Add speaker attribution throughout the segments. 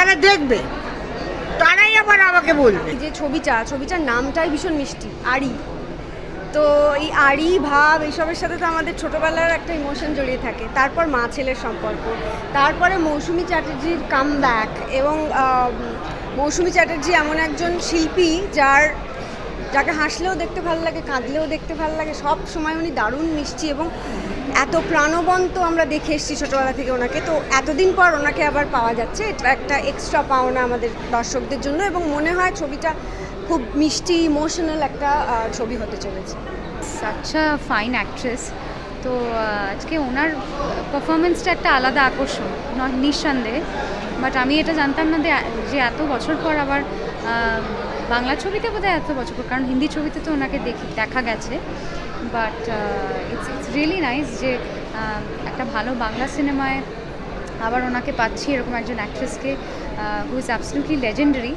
Speaker 1: তারা দেখবে। তারাই আবার আমাকে বলবে।
Speaker 2: যে ছবিটা, ছবিটার নামটাই ভীষণ মিষ্টি, আড়ি। তো এই আড়ি, ভাব এইসবের সাথে তো আমাদের ছোটোবেলার একটা ইমোশন জড়িয়ে থাকে। তারপর মা ছেলের সম্পর্ক, তারপরে মৌসুমী চ্যাটার্জির কাম ব্যাক এবং মৌসুমী চ্যাটার্জি এমন একজন শিল্পী যার যাকে হাসলেও দেখতে ভালো লাগে, কাঁদলেও দেখতে ভালো লাগে, সব সময় উনি দারুণ মিষ্টি এবং এত প্রাণবন্ত আমরা দেখে এসেছি ছোটোবেলা থেকে ওনাকে। তো এতদিন পর ওনাকে আবার পাওয়া যাচ্ছে। এটা একটা এক্সট্রা পাওনা আমাদের দর্শকদের জন্য এবং মনে হয় ছবিটা খুব মিষ্টি ইমোশনাল একটা ছবি হতে চলেছে।
Speaker 3: আচ্ছা ফাইন অ্যাক্ট্রেস তো আজকে ওনার পারফরমেন্সটা একটা আলাদা আকর্ষণ নিঃসন্দেহে। বাট আমি এটা জানতাম না যে- এত বছর পর আবার বাংলা ছবিতে বোধহয় এত বছর কারণ হিন্দি ছবিতে তো ওনাকে দেখি, দেখা গেছে। But it's it's really nice যে একটা ভালো বাংলা সিনেমায় আবার ওনাকে পাচ্ছি এরকম একজন অ্যাক্ট্রেসকে হু ইজ অ্যাবসলিউটলি লেজেন্ডারি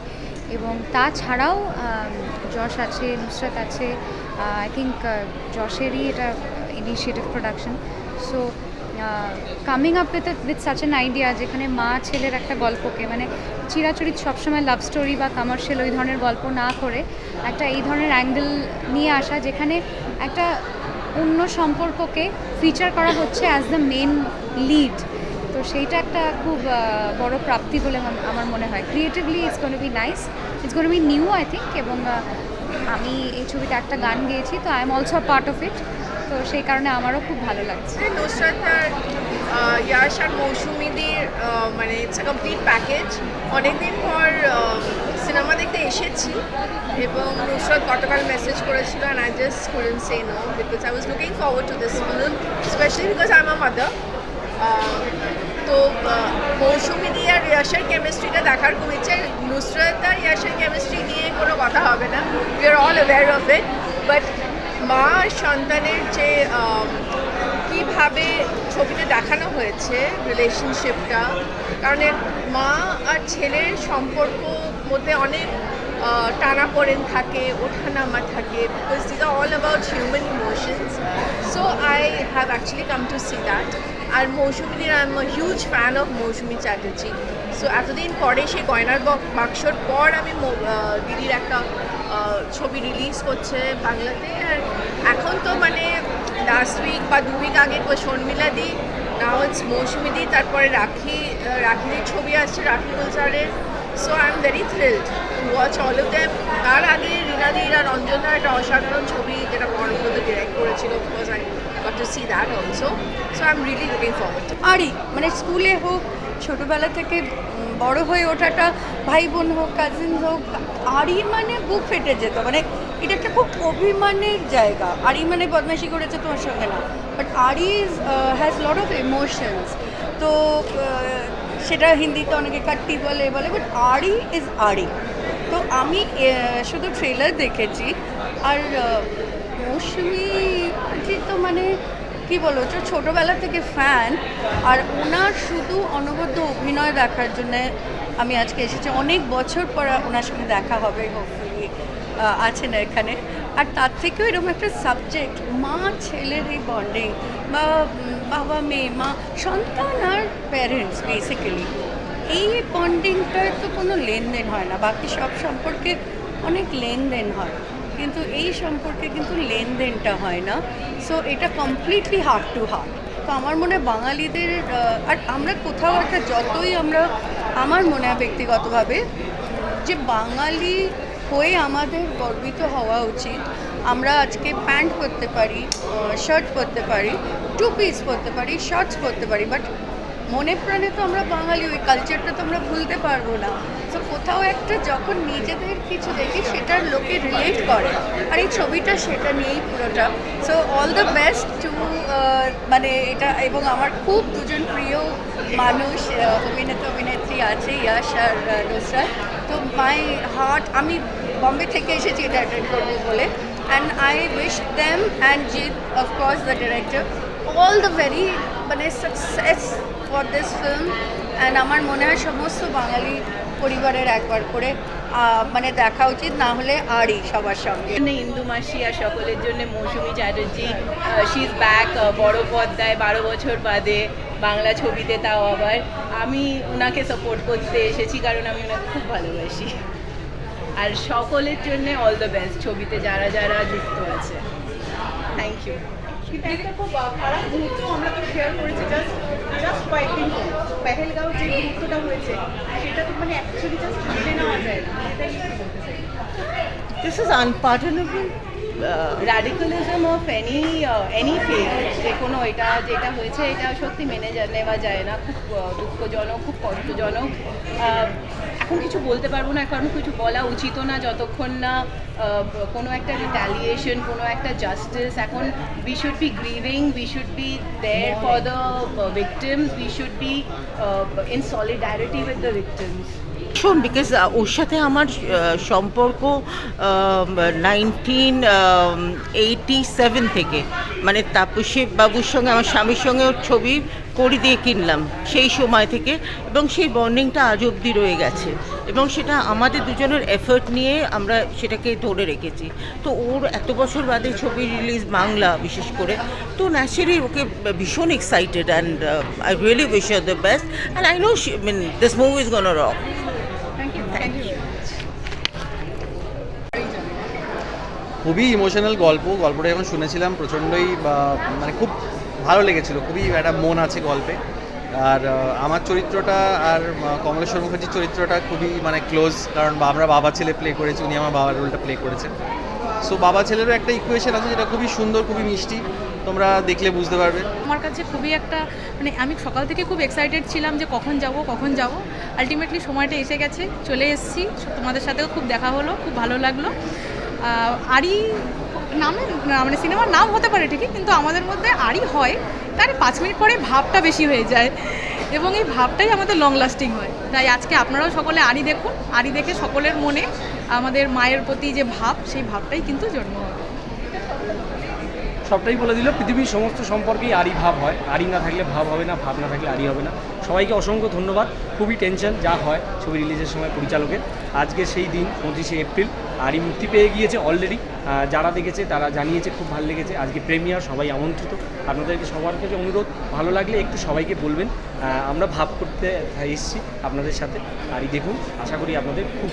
Speaker 3: এবং তাছাড়াও যশ আছে, নুসরাত আছে আই থিঙ্ক যশেরই এটা initiative production so coming up with with such an idea যেখানে মা ছেলের একটা গল্পকে মানে চিরাচরিত সবসময় লাভ স্টোরি বা কমার্শিয়াল ওই ধরনের গল্প না করে একটা এই ধরনের অ্যাঙ্গেল নিয়ে আসা যেখানে একটা অন্য সম্পর্ককে ফিচার করা হচ্ছে অ্যাজ দ্য মেন লিড তো সেইটা একটা খুব বড় প্রাপ্তি বলে আমার- আমার মনে হয়। Creatively it's gonna be nice it's gonna be new I think এবং আমি এই ছবিতে একটা গান গেয়েছি, তো I am also part of it তো সেই কারণে আমারও খুব ভালো লাগছে।
Speaker 4: নুসরাত আর ইয়াশ আর মৌসুমিদির মানে ইটস কমপ্লিট প্যাকেজ অনেকদিন পর সিনেমা দেখতে এসেছি এবং নুসরাত গতকাল মেসেজ করেছিল and I just couldn't say no because I was looking forward to this film specially because I am a mother তো আহ, মৌসুমিদি আর ইয়াশের কেমিস্ট্রিটা দেখার খুব ইচ্ছে। নুসরাত আর ইয়াশের কেমিস্ট্রি নিয়ে কোনো কথা হবে না। We are all aware of it মা সন্তানের যে কীভাবে ছবিতে দেখানো হয়েছে রিলেশনশিপটা কারণ মা আর ছেলের সম্পর্ক মধ্যে অনেক টানা পড়েন থাকে, ওঠানামা থাকে because this are all about human emotions so I have actually come to see that R মৌসুমিদির I am huge fan of Moushumi Chatterjee. So এতদিন পরে সেই গয়নার বক- বাক্সর পর আমি দিদির একটা ছবি রিলিজ করছে বাংলাতে। আর এখন তো মানে লাস্ট উইক বা দু উইক আগে কো শর্মিলা দি নাও ইটস মৌসুমি দি, তারপরে রাখি রাখির ছবি আসছে, রাখি গুলজারের so I am very thrilled to watch all of them তার আগে রীনাদির আর অঞ্জনার একটা অসাধারণ ছবি যেটা পরমব্রত ডিরেক্ট করেছিল because I got to see that also so I am really looking forward
Speaker 5: আরই মানে স্কুলে হোক, ছোটোবেলা থেকে বড় হয়ে ওঠাটা ভাই বোন হোক কাজিন হোক আরই মানে বুক ফেটে যেত। মানে এটা একটা খুব অভিমানের জায়গা। আরই মানে বদমাইশি করেছে তোমার সঙ্গে না। বাট আরই হ্যাজ লট অফ ইমোশনস তো সেটা হিন্দিতে অনেকে কাট্টি বলে বলে বাট আরই ইজ আরই তো আমি শুধু ট্রেলার দেখেছি। আর মৌসুমি তো মানে কি বলো তো ছোটোবেলা থেকে ফ্যান আর ওনার শুধু অনবদ্য অভিনয় দেখার জন্য আমি আজকে এসেছি। অনেক বছর পর ওনার সঙ্গে দেখা হবে হোপফুলি আছেন এখানে। আর তার থেকেও এরকম একটা সাবজেক্ট মা, ছেলের এই বন্ডিং বা, বাবা, মেয়ে, মা, সন্তান আর প্যারেন্টস বেসিক্যালি এই বন্ডিংটার তো কোনো লেনদেন হয় না। বাকি সব সম্পর্কে অনেক লেনদেন হয়। কিন্তু এই সম্পর্কে কিন্তু লেনদেনটা হয় না। সো এটা কমপ্লিটলি হার্ট টু হার্ট তো আমার মনে হয় বাঙালিদের আর আমরা কোথাও একটা যতই আমরা, আমার মনে হয় ব্যক্তিগতভাবে, যে বাঙালি হয়ে আমাদের গর্বিত হওয়া উচিত। আমরা আজকে প্যান্ট পরতে পারি শার্ট পরতে পারি টু পিস পরতে পারি শর্টস পরতে পারি বাট মনে প্রাণে তো আমরা বাঙালি, ওই কালচারটা তো আমরা ভুলতে পারব না। তো কোথাও একটা যখন নিজেদের কিছু দেখি, সেটার লোকে রিলেট করে। আর এই ছবিটা সেটা নিয়েই পুরোটা। So all the best to মানে এটা এবং আমার খুব দুজন প্রিয় মানুষ অভিনেতা, অভিনেত্রী আছে, ইয়াশ আর নুসরাত। তো মাই হার্ট আমি বম্বে থেকে এসেছি এটা অ্যাটেন্ড করব বলে। And I wish them and Jeet of course the director all the very মানে success for this film and আমার মনে হয় সমস্ত বাঙালি পরিবারের একবার করে মানে দেখা উচিত, না হলে আরই সবার সঙ্গে
Speaker 6: জন্য ইন্দু মাসি আর সকলের জন্য মৌসুমি চ্যাটার্জি শিজ ব্যাক বড় পর্দায় বারো বছর বাদে বাংলা ছবিতে তাও আবার। আমি ওনাকে সাপোর্ট করতে এসেছি, কারণ আমি ওনাকে খুব ভালোবাসি। আর সকলের জন্য অল দ্য বেস্ট ছবিতে যারা যারা যুক্ত আছে। থ্যাংক ইউ
Speaker 7: কিন্তু একটা খুব আহ, খারাপ মুহূর্ত আমরা তো শেয়ার করেছি জাস্ট জাস্ট কয়েকদিন পেহেলগাঁও যে মুহূর্তটা হয়েছে সেটা তো মানে অ্যাকচুয়ালি জাস্ট নেওয়া যায় না। এটা কি বলতে চাই
Speaker 6: this is unpardonable of any any fake যে কোনো এটা যেটা হয়েছে এটা সত্যি মেনে নেওয়া যায় না। খুব দুঃখজনক খুব কষ্টজনক। এখন কিছু বলতে পারব না এখন কিছু বলা উচিতও না যতক্ষণ না কোনো একটা রিটালিয়েশন কোনো একটা জাস্টিস এখন we should be grieving we should be there for the victims we should be in solidarity with the victims
Speaker 8: শোন বিকজ ওর সাথে আমার সম্পর্ক নাইনটিন এইটি সেভেন থেকে। মানে তাপসী বাবুর সঙ্গে আমার স্বামীর সঙ্গে ওর ছবি করি দিয়ে কিনলাম। সেই সময় থেকে এবং সেই বন্ডিংটা আজ অবধি রয়ে গেছে। এবং সেটা আমাদের দুজনের এফর্ট নিয়ে আমরা সেটাকে ধরে রেখেছি। তো ওর এত বছর বাদে ছবি রিলিজ বাংলা বিশেষ করে। তো ন্যাচারালি ওকে ভীষণ excited and I really wish her the best and I know mean this movie is gonna rock
Speaker 9: খুবই ইমোশনাল গল্প। গল্পটা যখন শুনেছিলাম প্রচণ্ডই মানে খুব ভালো লেগেছিল খুবই একটা মন আছে গল্পে। আর আমার চরিত্রটা আর কমলেশ্বর মুখার্জির চরিত্রটা খুবই মানে ক্লোজ কারণ আমরা বাবা ছেলে প্লে করেছি উনি আমার বাবার রোলটা প্লে করেছেন। সো বাবা ছেলেরও একটা ইকুয়েশন আছে যেটা খুবই সুন্দর খুবই মিষ্টি তোমরা দেখলে বুঝতে পারবে।
Speaker 10: আমার কাছে খুবই একটা মানে আমি সকাল থেকে খুব এক্সাইটেড ছিলাম যে কখন যাব কখন যাব। আলটিমেটলি সময়টা এসে গেছে চলে এসেছি তোমাদের সাথেও খুব দেখা হলো খুব ভালো লাগল। আহ, আরি নামে মানে সিনেমার নাম হতে পারে ঠিকই, কিন্তু আমাদের মধ্যে আরি হয়, তার পাঁচ মিনিট পরে ভাবটা বেশি হয়ে যায়। এবং এই ভাবটাই আমাদের লং লাস্টিং হয়। তাই আজকে আপনারাও সকলে আরি দেখুন আরি দেখে সকলের মনে আমাদের মায়ের প্রতি যে ভাব, সেই ভাবটাই কিন্তু জন্ম হবে।
Speaker 11: সবটাই বলে দিল, পৃথিবীর সমস্ত সম্পর্কেই আরই ভাব হয়। আরই না থাকলে ভাব হবে না, ভাব না থাকলে আরই হবে না। সবাইকে অসংখ্য ধন্যবাদ। খুবই টেনশন যা হয় ছবি রিলিজের সময় পরিচালকের। আজকে সেই দিন, পঁচিশে এপ্রিল। আরই মুক্তি পেয়ে গিয়েছে অলরেডি যারা দেখেছে তারা জানিয়েছে, খুব ভালো লেগেছে। আজকে প্রেমিয়ার সবাই আমন্ত্রিত। আপনাদেরকে সবার কাছে অনুরোধ, ভালো লাগলে একটু সবাইকে বলবেন। আমরা ভাব করতে এসেছি আপনাদের সাথে। আরই দেখুন, আশা করি আপনাদের খুব